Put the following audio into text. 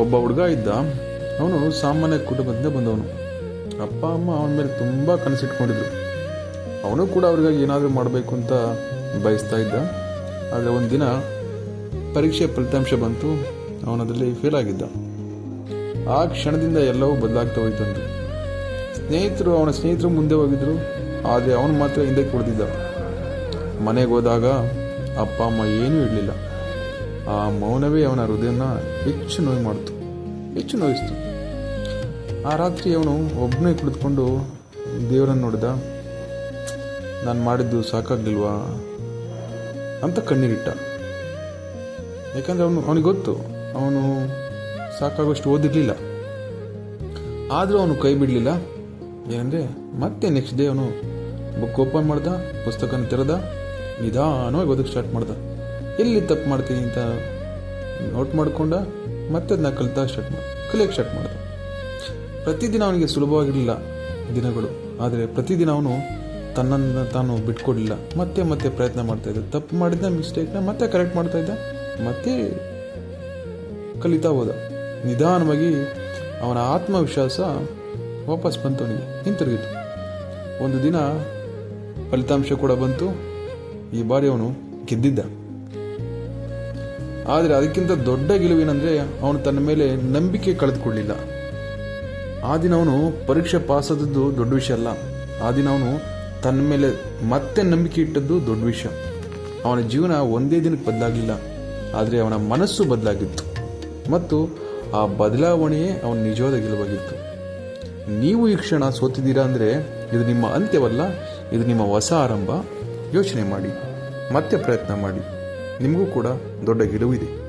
ಒಬ್ಬ ಹುಡುಗ ಇದ್ದ. ಅವನು ಸಾಮಾನ್ಯ ಕುಟುಂಬದಿಂದ ಬಂದವನು. ಅಪ್ಪ, ಅಮ್ಮ ಅವನ ಮೇಲೆ ತುಂಬ ಕನಸಿಟ್ಕೊಂಡಿದ್ರು. ಅವನು ಕೂಡ ಅವ್ರಿಗಾಗಿ ಏನಾದರೂ ಮಾಡಬೇಕು ಅಂತ ಬಯಸ್ತಾ ಇದ್ದ. ಆದರೆ ಒಂದು ದಿನ ಪರೀಕ್ಷೆ ಫಲಿತಾಂಶ ಬಂತು. ಅವನದರಲ್ಲಿ ಫೇಲ್ ಆಗಿದ್ದ. ಆ ಕ್ಷಣದಿಂದ ಎಲ್ಲವೂ ಬದಲಾಗ್ತಾ ಹೋಯ್ತಂತು. ಸ್ನೇಹಿತರು ಅವನ ಸ್ನೇಹಿತರು ಮುಂದೆ ಹೋಗಿದ್ರು. ಆದರೆ ಅವನು ಮಾತ್ರ ಹಿಂದೆ ಉಳಿದಿದ್ದ ಮನೆಗೆ ಹೋದಾಗ ಅಪ್ಪ, ಅಮ್ಮ ಏನೂ ಇರಲಿಲ್ಲ. ಆ ಮೌನವೇ ಅವನ ಹೃದಯನ ಹೆಚ್ಚು ನೋವು ಮಾಡಿತು ಹೆಚ್ಚು ನೋಯಿಸ್ತು ಆ ರಾತ್ರಿ ಅವನು ಒಬ್ಬನೇ ಕುಳಿತುಕೊಂಡು ದೇವರನ್ನು ನೋಡಿದ, ನಾನು ಮಾಡಿದ್ದು ಸಾಕಾಗಲಿಲ್ವಾ? ಅಂತ ಕಣ್ಣೀರಿಟ್ಟ. ಯಾಕಂದ್ರೆ ಅವನು, ಅವನಿಗೆ ಗೊತ್ತು, ಅವನು ಸಾಕಾಗುವಷ್ಟು ಓದಿರಲಿಲ್ಲ. ಆದರೂ ಅವನು ಕೈ ಬಿಡಲಿಲ್ಲ. ಏನಂದರೆ, ಮತ್ತೆ ನೆಕ್ಸ್ಟ್ ಡೇ ಅವನು ಬುಕ್ ಓಪನ್ ಮಾಡ್ದ, ಪುಸ್ತಕನ ತೆರೆದ, ನಿಧಾನವಾಗಿ ಓದಕ್ಕೆ ಸ್ಟಾರ್ಟ್ ಮಾಡ್ದ. ಎಲ್ಲಿ ತಪ್ಪು ಮಾಡ್ತೀನಿ ಅಂತ ನೋಟ್ ಮಾಡ್ಕೊಂಡ ಮತ್ತೆ ಅದನ್ನ ಕಲಿತಾ ಸ್ಟಾರ್ಟ್ ಮಾಡ ಕಲಿಯಕ್ಕೆ ಸ್ಟಾರ್ಟ್ ಮಾಡ್ದ. ಪ್ರತಿದಿನ ಅವನಿಗೆ ಸುಲಭವಾಗಿರಲಿಲ್ಲ ದಿನಗಳು, ಆದರೆ ಪ್ರತಿದಿನ ಅವನು ತನ್ನನ್ನು ತಾನು ಬಿಟ್ಕೊಡಲಿಲ್ಲ. ಮತ್ತೆ ಮತ್ತೆ ಪ್ರಯತ್ನ ಮಾಡ್ತಾ ಇದ್ದ. ತಪ್ಪು ಮಾಡಿದ ಮಿಸ್ಟೇಕ್ನ ಮತ್ತೆ ಕರೆಕ್ಟ್ ಮಾಡ್ತಾ ಇದ್ದ. ಮತ್ತೆ ಕಲಿತಾ ಹೋದ. ನಿಧಾನವಾಗಿ ಅವನ ಆತ್ಮವಿಶ್ವಾಸ ವಾಪಸ್ ಬಂತು ಅವನಿಗೆ. ಹಿಂತಿರುಗಿತು. ಒಂದು ದಿನ ಫಲಿತಾಂಶ ಕೂಡ ಬಂತು. ಈ ಬಾರಿ ಅವನು ಗೆದ್ದಿದ್ದ. ಆದರೆ ಅದಕ್ಕಿಂತ ದೊಡ್ಡ ಗೆಲುವೇನೆಂದರೆ ಅವನು ತನ್ನ ಮೇಲೆ ನಂಬಿಕೆ ಕಳೆದುಕೊಳ್ಳಿಲ್ಲ. ಆ ದಿನ ಅವನು ಪರೀಕ್ಷೆ ಪಾಸ್ ಆದದ್ದು ದೊಡ್ಡ ವಿಷಯ ಅಲ್ಲ. ಆ ದಿನ ಅವನು ತನ್ನ ಮೇಲೆ ಮತ್ತೆ ನಂಬಿಕೆ ಇಟ್ಟದ್ದು ದೊಡ್ಡ ವಿಷಯ. ಅವನ ಜೀವನ ಒಂದೇ ದಿನಕ್ಕೆ ಬದಲಾಗಿಲ್ಲ ಆದರೆ ಅವನ ಮನಸ್ಸು ಬದಲಾಗಿತ್ತು. ಮತ್ತು ಆ ಬದಲಾವಣೆಯೇ ಅವನ ನಿಜವಾದ ಗೆಲುವಾಗಿತ್ತು. ನೀವು ಈ ಕ್ಷಣ ಸೋತಿದ್ದೀರಾ ಅಂದರೆ ಇದು ನಿಮ್ಮ ಅಂತ್ಯವಲ್ಲ, ಇದು ನಿಮ್ಮ ಹೊಸ ಆರಂಭ. ಯೋಚನೆ ಮಾಡಿ, ಮತ್ತೆ ಪ್ರಯತ್ನ ಮಾಡಿ. ನಿಮಗೂ ಕೂಡ ದೊಡ್ಡ ಗೆಲುವಿದೆ